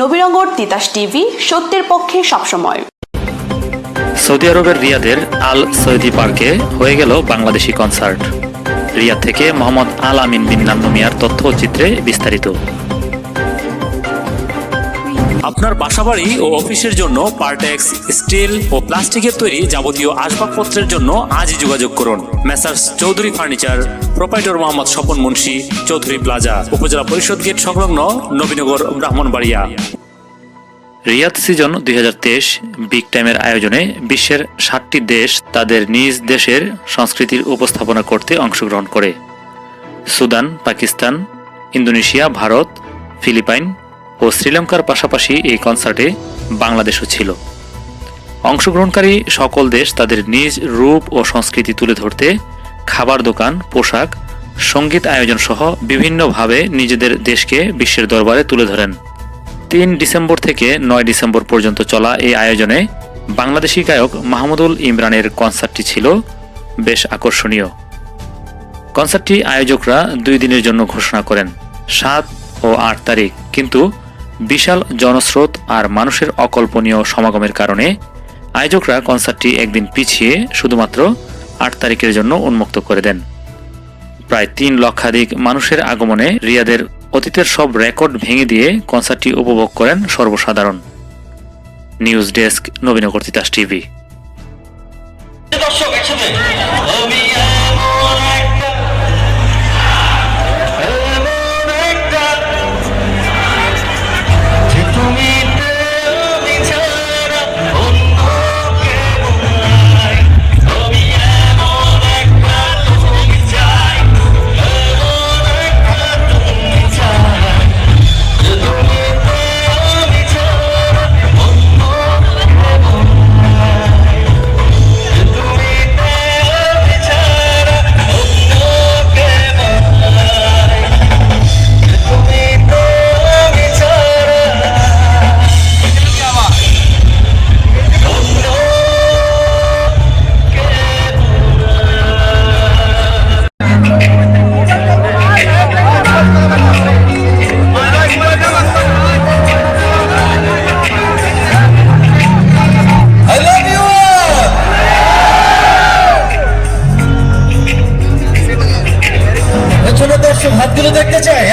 Nabinagar Titas TV, সত্যের পক্ষে সবসময়। সৌদি আরবের রিয়াদের আল সৌদি পার্কে হয়ে গেল বাংলাদেশি কনসার্ট। রিয়াদ থেকে মোহাম্মদ আল আমিন বিন তথ্য চিত্রে বিস্তারিত। আপনার বাসাবাড়ি ও অফিসের জন্য পার্টেক্স, স্টিল ও প্লাস্টিকের তৈরি যাবতীয় আসবাবপত্রের জন্য আজই যোগাযোগ করুন। Messrs Chowdhury furniture, proprietor Mohammad Swapan Munshi, Chowdhury plaza, উপজেলা পরিষদ গেট সংলগ্ন নবীনগর, ব্রাহ্মণবাড়িয়া। রিয়াদ সিজন দুই হাজার তেইশ বিগ টাইমের আয়োজনে বিশ্বের ষাটটি দেশ তাদের নিজ দেশের সংস্কৃতির উপস্থাপনা করতে অংশগ্রহণ করে। Sudan, Pakistan, Indonesia, Bharat, Philippines ও শ্রীলঙ্কার পাশাপাশি এই কনসার্টে বাংলাদেশও ছিল। অংশগ্রহণকারী সকল দেশ তাদের নিজ রূপ ও সংস্কৃতি তুলে ধরতে খাবার দোকান, পোশাক, সংগীত আয়োজন সহ বিভিন্নভাবে নিজেদের দেশকে বিশ্বের দরবারে তুলে ধরেন। তিন ডিসেম্বর থেকে নয় ডিসেম্বর পর্যন্ত চলা এই আয়োজনে বাংলাদেশি গায়ক মাহমুদুল ইমরানের কনসার্টটি ছিল বেশ আকর্ষণীয়। কনসার্টটি আয়োজকরা দুই দিনের জন্য ঘোষণা করেন, সাত ও আট তারিখ। কিন্তু বিশাল জনস্রোত আর মানুষের অকল্পনীয় সমাগমের কারণে আয়োজকরা কনসার্টটি একদিন পিছিয়ে শুধুমাত্র আট তারিখের জন্য উন্মুক্ত করে দেন। প্রায় তিন লক্ষাধিক মানুষের আগমনে রিয়াদের অতীতের সব রেকর্ড ভেঙে দিয়ে কনসার্টটি উপভোগ করেন সর্বসাধারণ। News desk Nabinagar Titas TV.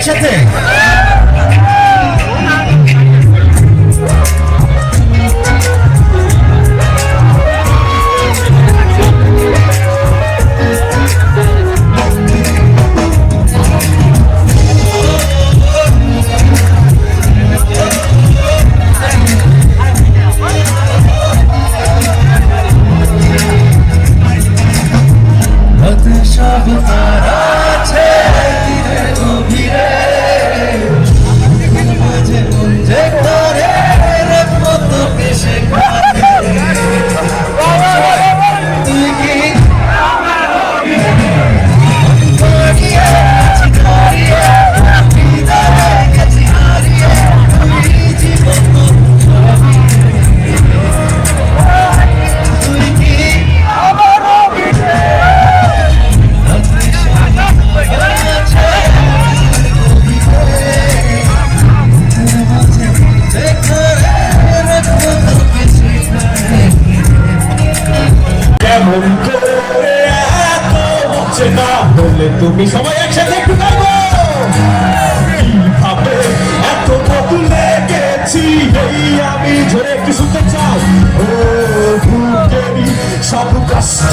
একসাথে? তুমি সবাই একসাথে একটু গাইবো এত বদলে গেছি এই আমি ধরে একটু শুনতে চাও। ও সব কষ্ট